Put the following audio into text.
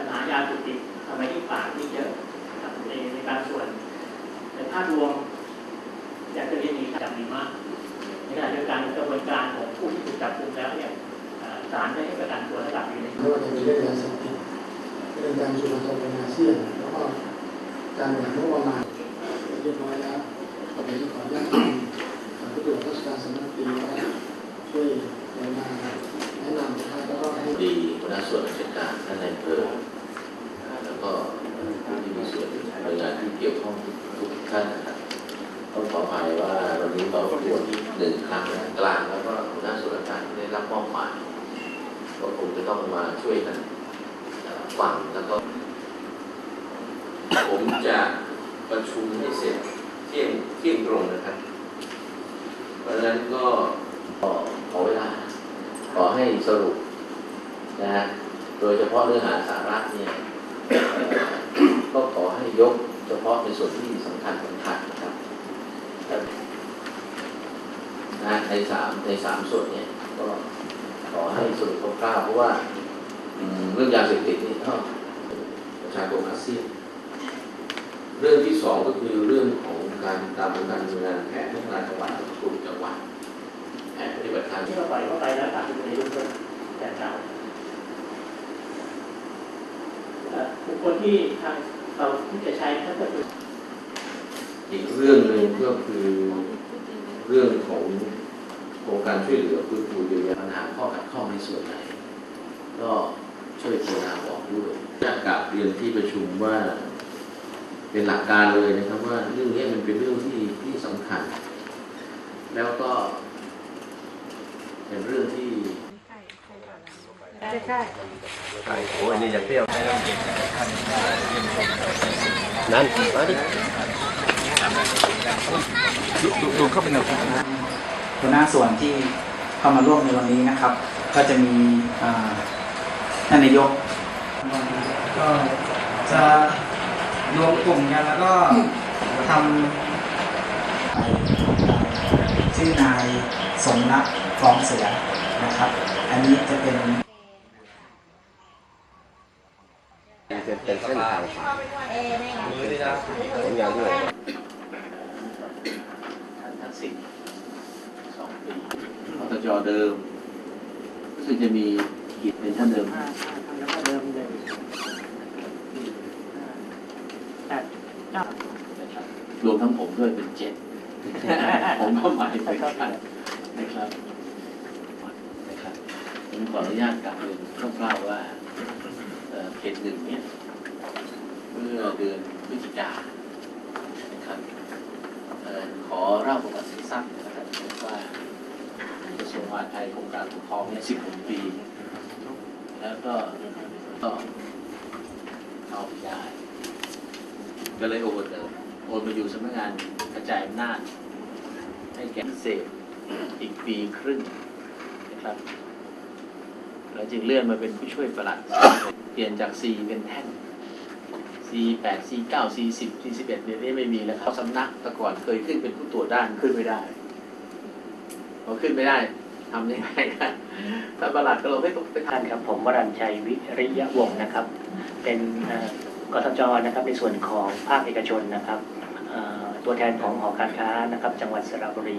ปัญหายาเสพติดทำไมที่ปากนี่เยอะนะครับในในบางส่วน แต่ภาพรวมอยากจะเรียนนี้ครับดีมากในขณะเดียวกันกระบวนการของผู้ที่ถูกจับกุมแล้วเนี่ยศาลได้ให้ประกันตัวระดับอยู่ในไม่ว่าจะเป็นเรื่องยาเสพติดเรื่องการจุลภาในอาเซียนแล้วก็การบริหารงบประมาณเรียบร้อยแล้วผมขออนุญาตให้ผู้ตรวจราชการสำนักงานนะครับช่วยกรุณาแนะนำนะครับแล้วก็ให้ดี หน้าส่วนราชการท่านนายอำเภออ่าแล้วก็ผู้ที่มีส่วนหน่วยงานที่เกี่ยวข้องทุกท่านนะครับต้องขออภัยว่าวันนี้เราตรวจหนึ่งครั้งกลางแล้วก็หน้าส่วนราชการได้รับมอบหมายก็คงจะต้องมาช่วยกันฟังแล้วก็ ผมจะประชุมให้เสร็จเที่ยงเที่ยงตรงนะครับ เพราะฉะนั้นก็ขอเวลาขอให้สรุป โดยเฉพาะเนื้อหาสาระเนี่ยก็ขอให้ยกเฉพาะในส่วนที่สำคัญสำคัญนะครับนะในสามในสามส่วนเนี้ก็ขอให้สรุปคร่าวๆเพราะว่าเรื่องยาเสพติดนี่ก็ประชาคมอาเซียนเรื่องที่สองก็คือเรื่องของการตามการดำเนินแผนพัฒนาจังหวัดกลุ่มจังหวัดแผนปฏิบัติการที่เราไปเข้าไปแล้วตามที่ในรูปต้นแต่เก่าเอ่อบุ คคลที่ทางเราที่จะใช้ถ้าเกิดอีกเรื่องหนึ่งก็คือเรื่องของโครงการช่วยเหลือฟื้นฟูเยียวยาปัญหาข้อขัดข้องในส่วนไหน ก็ช่วยกรุณาบอกด้วยอยากกลับเรียนที่ประชุมว่า เป็นหลักการเลยนะครับว่าเรื่องนี้มันเป็นเรื่องที่ที่สำคัญ แล้วก็เป็นเรื่องที่ โอ้ยนี่อย่างเปรี้ยว นั่น มาดิดูเข้าไปหน่อยหัวหน้าส่วนที่เข้ามาร่วมในวันนี้นะครับ ก็จะมีอ่าท่านนายก ก็จะรวมกลุ่มกันแล้วก็ทำชื่อนายสมรักกองเสือนะครับ อันนี้จะเป็น เป็นเป็นเส้นทางผ่านผมอยากด้วยทักษิณสองปีอตจเดิมรู้สึกจะมีกิจเป็นท่านเดิมเริ่มเลยแต่เจ้ารวมทั้งผมด้วยเป็นเจ็ดผมก็หมายถึงกันนะครับนะครับผมขออนุญาตกลับเรียนคร่าวๆว่าเขตหนึ่งเนี่ย มื่อเดือนพฤศจิกานะครับออขอเล่าประวัติสั้นๆนะครับว่ากระทรวงมหาดไทยโครงการปกครองเนี่ย16ปี แล้วก็ก็เอาไม่ได้ก็เลยโอนเลยโอนมาอยู่สำนักงานกระจายอำนาจให้แก่เศษอีกปีครึ่งนะครับแล้วจึงเลื่อนมาเป็นผู้ช่วยประหลัด เปลี่ยนจาก C เป็นแท่น C 8 C 9 C 10 C 11 เดี๋ยวนี้ไม่มีแล้วครับสำนักแต่ก่อนเคยขึ้นเป็นผู้ตรวจด้านขึ้นไม่ได้พอขึ้นไม่ได้ทำยังไงนะถ้าประหลัดก็เราไม่ต้องไปท่านครับ ผมวรัญชัยวิริยะวงศ์นะครับ เป็นกทจนะครับในส่วนของภาคเอกชนนะครับตัวแทนของหอการค้านะครับ จังหวัดสระบุรี